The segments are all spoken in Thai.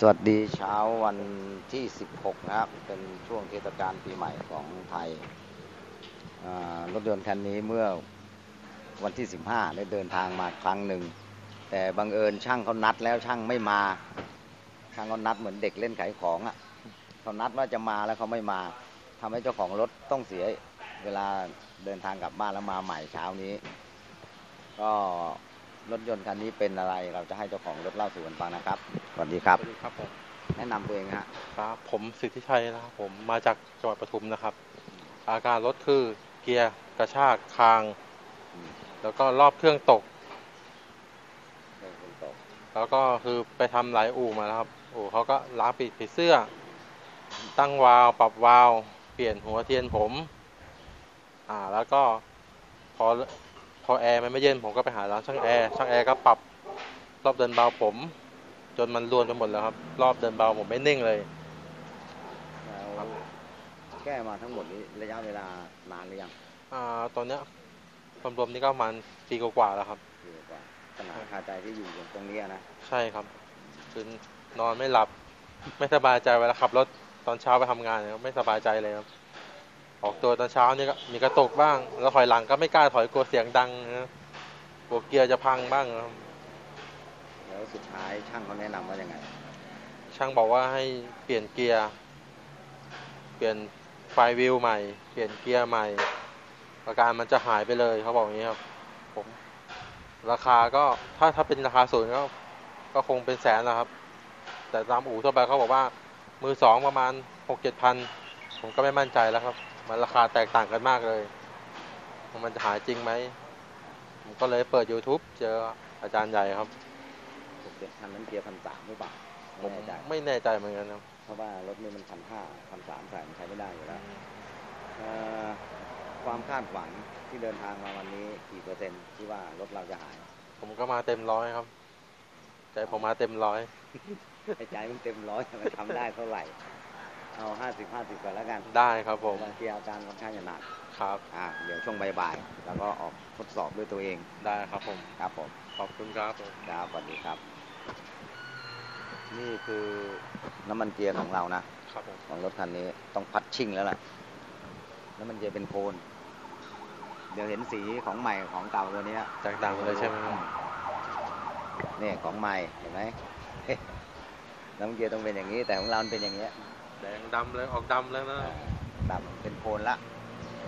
สวัสดีเช้าวันที่ 16 นะครับ เป็นช่วงเทศกาลปีใหม่ของไทยรถยนต์คันนี้เมื่อวันที่ 15 ได้เดินทางมาครั้งหนึ่ง แต่บังเอิญช่างเขานัดแล้วช่างไม่มา ช่างเขานัดเหมือนเด็กเล่นขายของอะ่ะเขานัดว่าจะมาแล้วเขาไม่มาทำให้เจ้าของรถต้องเสียเวลาเดินทางกลับบ้านแล้วมาใหม่เช้านี้ ก็ รถยนต์คันนี้เป็นอะไร เราจะให้เจ้าของรถเล่าสู่กันฟังนะครับ สวัสดีครับ สวัสดีครับผมแนะนำตัวเองฮะครับผมสิทธิชัยนะครับผมมาจากจังหวัดปทุมนะครับ อาการรถคือเกียร์กระชากคางอืมแล้วก็รอบเครื่องตก เรื่องคนตกแล้วก็คือไปทำหลายอู่มาแล้วครับอู่เขาก็ล้างปิดผีเสื้อ ตั้งวาล์วปรับวาล์วเปลี่ยนหัวเทียนผม อ่า แล้วก็พอ พอแอร์มันไม่เย็นผมก็ไปหาร้านช่างแอร์ช่างแอร์ก็ปรับรอบเดินเบาผม จนมันรวนไปหมดแล้วครับ รอบเดินเบาผมไม่นิ่งเลยแล้วแก้มาทั้งหมดนี้ระยะเวลานานหรือยังอ่าตอนเนี้ยรวมๆนี่ก็ประมาณปีกว่าๆแล้วครับอยู่กว่าปัญหาคาใจที่อยู่ตรงนี้นะใช่ครับคือนอนไม่หลับ ไม่สบายใจเวลาขับรถตอนเช้าไปทำงานเนี่ยไม่สบายใจเลยครับ ออกตัวตอนเช้านี่ก็มีกระตกบ้าง แล้วถอยหลังก็ไม่กล้าถอยกลัวเสียงดังนะกลัวเกียร์จะพังบ้างครับแล้วสุดท้ายช่างเขาแนะนำว่ายังไง ช่างบอกว่าให้เปลี่ยนเกียร์ เปลี่ยนไฟวิวใหม่ เปลี่ยนเกียร์ใหม่ อาการมันจะหายไปเลยเขาบอกอย่างนี้ครับ ผม ราคาก็ถ้าถ้าเป็นราคาศูนย์ก็ก็คงเป็นแสนนะครับ แต่ตามอู่ทั่วไปเขาบอกว่า มือสองประมาณหกเจ็ดพัน ผมก็ไม่มั่นใจแล้วครับ มันราคาแตกต่างกันมากเลยว่ามันจะหายจริงไหม ผมก็เลยเปิด YouTube เจออาจารย์ใหญ่ครับหกเจ็ดพันนั้นเกียร์พันสามหรือเปล่าผไม่มแน่ใจไม่แน่ใจเหมือนกันครับ เพราะว่ารถนี้มันพันห้าพันสามใส่มันใช้ไม่ได้อยู่แล้วเอ่อความคาดหวังที่เดินทางมาวันนี้กี่เปอร์เซ็นต์ที่ว่ารถเราจะหาย ผมก็มาเต็มร้อยครับ ใจผมมาเต็มร้อยไอ้ใจมันเต็มร้อยมันทำได้เท่าไหร่ เอาห้าสิบห้าสิบก่อนแล้วกันได้ครับผมบางทีอาการค่อนข้างจะหนักครับอ่าเดี๋ยวช่วงบ่ายๆแล้วก็ออกทดสอบด้วยตัวเองได้ครับผมครับผมขอบคุณครับผมครับสวัสดีครับ นี่คือน้ำมันเกียร์ของเรานะครับผมของรถคันนี้ต้องพัดชิ่งแล้วล่ะน้ำมันเกียร์เป็นโคน เดี๋ยวเห็นสีของใหม่ของเก่าตัวเนี้ยแตกต่างกันเลยใช่ไหมครับนี่ของใหม่เห็นไหมน้ำมันเกียร์ต้องเป็นอย่างนี้แต่ของเรามันเป็นอย่างเงี้ย แดงดำเลยออกดำแล้วนะอ่าแบบเป็นโคนละ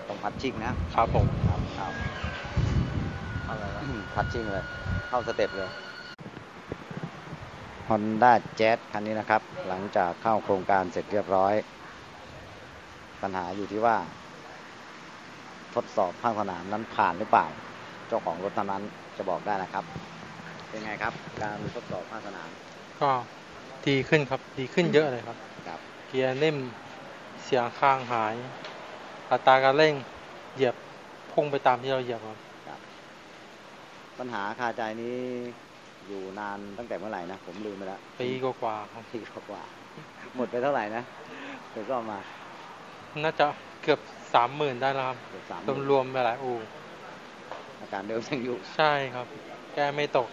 ต้องพัดชิ่งนะครับผมครับครับอะไรนะพัดชิ่งเลย เข้าสเต็ปเลย Honda Jazz คันนี้นะครับ หลังจากเข้าโครงการเสร็จเรียบร้อย ปัญหาอยู่ที่ว่า ทดสอบภาคสนามนั้นผ่านหรือเปล่า เจ้าของรถเท่านั้นจะบอกได้นะครับ เป็นไงครับ การทดสอบภาคสนาม ก็ดีขึ้นครับ ดีขึ้นเยอะเลยครับครับ เกียร์นิ่ม เสียงข้างหาย อัตราการเร่งเหยียบพุ่งไปตามที่เราเหยียบครับ ปัญหาคาใจนี้อยู่นานตั้งแต่เมื่อไหร่นะ ผมลืมไปแล้วปีกว่าๆครับปีกว่าๆหมดไปเท่าไหร่นะถึงก็มา น่าจะเกือบสามหมื่นได้แล้วครับเกือบสามรวมรวมๆไปหลายอู่อาการเดิมยังอยู่ใช่ครับ แก้ไม่ตก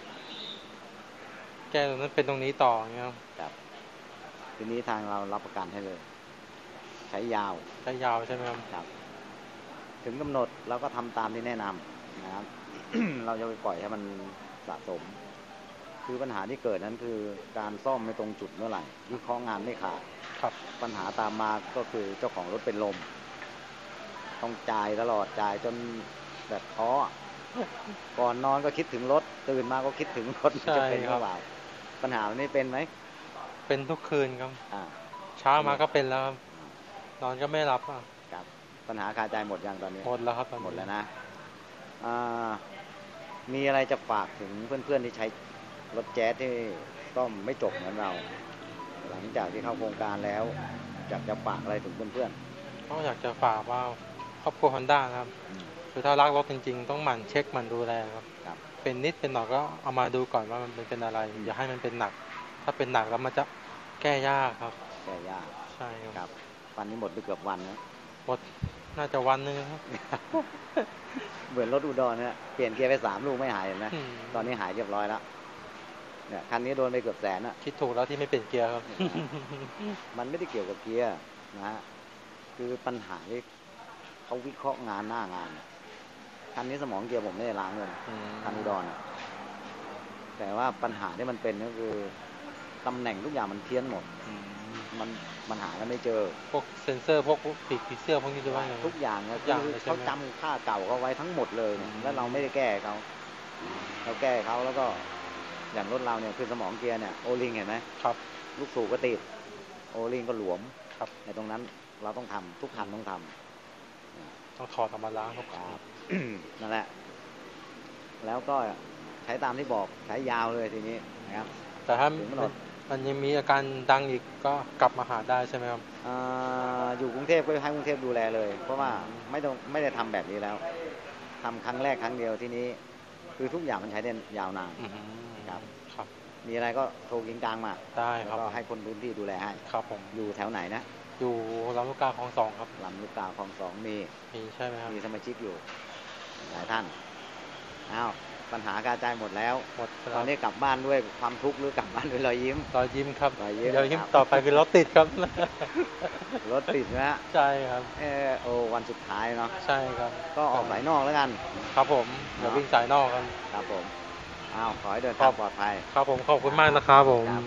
แก้ตรงนั้นเป็นตรงนี้ต่ออย่างเงี้ยครับ ครับ ทีนี้ทางเรารับประกันให้เลย ใช้ยาวใช้ยาวใช่ไหมครับครับ ถึงกำหนดเราก็ทำตามที่แนะนำนะครับเราจะไปปล่อยให้มันสะสม คือปัญหาที่เกิดนั้นคือการซ่อมไม่ตรงจุดเมื่อไหร่วิเคราะห์งานไม่ขาดครับปัญหาตามมาก็คือเจ้าของรถเป็นลม ต้องจ่ายตลอดจ่ายจนแบบท้อก่อนนอนก็คิดถึงรถ ตื่นมาก็คิดถึงรถใช่จะเป็นหครัรือบเปล่าปัญหานี้เป็นไหม เป็นทุกคืนครับอ่าเช้ามาก็เป็นแล้วครับนอนก็ไม่หลับอะครับปัญหาคาใจหมดยังตอนนี้หมดแล้วครับตอนนี้หมดแล้วนะอ่ามีอะไรจะฝากถึงเพื่อนๆที่ใช้รถแจ๊สที่ซ่อมไม่จบเหมือนเรา หลังจากที่เข้าโครงการแล้วอยากจะฝากอะไรถึงเพื่อนก็อยากจะฝากว่าครอบครัวฮอนด้านะครับๆอืมคือถ้ารักรถจริงๆ ต้องหมั่นเช็คหมั่นดูแลครับครับ เป็นนิดเป็นหน่อยก็เอามาดูก่อนว่ามันเป็นอะไรอย่าให้มันเป็นหนัก ถ้าเป็นหนักแล้วมันจะแก้ยากครับ แก้ยากใช่ครับครับวันนี้หมดไปเกือบวันนะหมดน่าจะวันหนึงครับเหมือนรถอุดรเนี่ยเปลี่ยนเกียร์ไปสามลูกไม่หายเห็นไหมอืมตอนนี้หายเรียบร้อยแล้วเนี่ยคันนี้โดนไปเกือบแสนอะคิดถูกแล้วที่ไม่เปลี่ยนเกียร์ครับ มันไม่ได้เกี่ยวกับเกียร์นะฮะคือปัญหาที่เขาวิเคราะห์งานหน้างานคันนี้สมองเกียร์ผมไม่ได้ล้างเลยนะอืมคันอุดรอะแต่ว่าปัญหาที่มันเป็นก็คือ ตำแหน่งทุกอย่างมันเพี้ยนหมดอืมมันมันหากันไม่เจอ พวกเซนเซอร์พวกปีกผีเสื้อพวกนี้ด้วยไงทุกอย่างนะทุกอย่างคือเลยใช่เขาไหมจำค่าเก่าเขาไว้ทั้งหมดเลยเนี่ยอืมแล้วเราไม่ได้แก้เขาเราแก้เขาแล้วก็อย่างรถเราเนี่ยคือสมองเกียร์เนี่ยโอลิงเห็นไหมครับลูกสูบก็ติดโอลิงก็หลวมครับ ในตรงนั้นเราต้องทำทุกคันต้องทำต้องถอดออกมาล้างครับครับนั่นแหละ แล้วก็ใช้ตามที่บอกใช้ยาวเลยทีนี้นะครับ แต่ถ้าถึงกำหนด มันยังมีอาการดังอีกก็กลับมาหาได้ใช่ไหมครับอ่าอยู่กรุงเทพก็ให้กรุงเทพดูแลเลย เพราะว่าไม่ต้องไม่ได้ทำแบบนี้แล้วทำครั้งแรกครั้งเดียวที่นี้ คือทุกอย่างมันใช้ได้ยาวนานอืมครับครับ มีอะไรก็โทรกิงกลางมาได้คแล้รัวบก็ให้คนพื้นที่ดูแลให้ครับผมอยู่แถวไหนนะอยู่ลำลูกกาคลองสองครับลำลูกกาคลองสองมีมีใช่ไหมครับมีสมาชิกอยู่หลายท่านอ้าว ปัญหากระจายหมดแล้วหมดตอนนี้กลับบ้านด้วยความทุกข์หรือกลับบ้านด้วยรอยยิ้มรอยยิ้มครับรอยยิ้มรอยยิ้มครับต่อไปคือรถติดครับรถติดนะฮะใช่ครับเออโอวันสุดท้ายเนาะใช่ครับ ก็ออกสายนอกแล้วกัน ครับผมเดี๋ยววิ่งสายนอกครับครับผมอ้าวขอให้เดินครัทางบปลอดภัย ครับผมขอบคุณมากนะครับผมครับ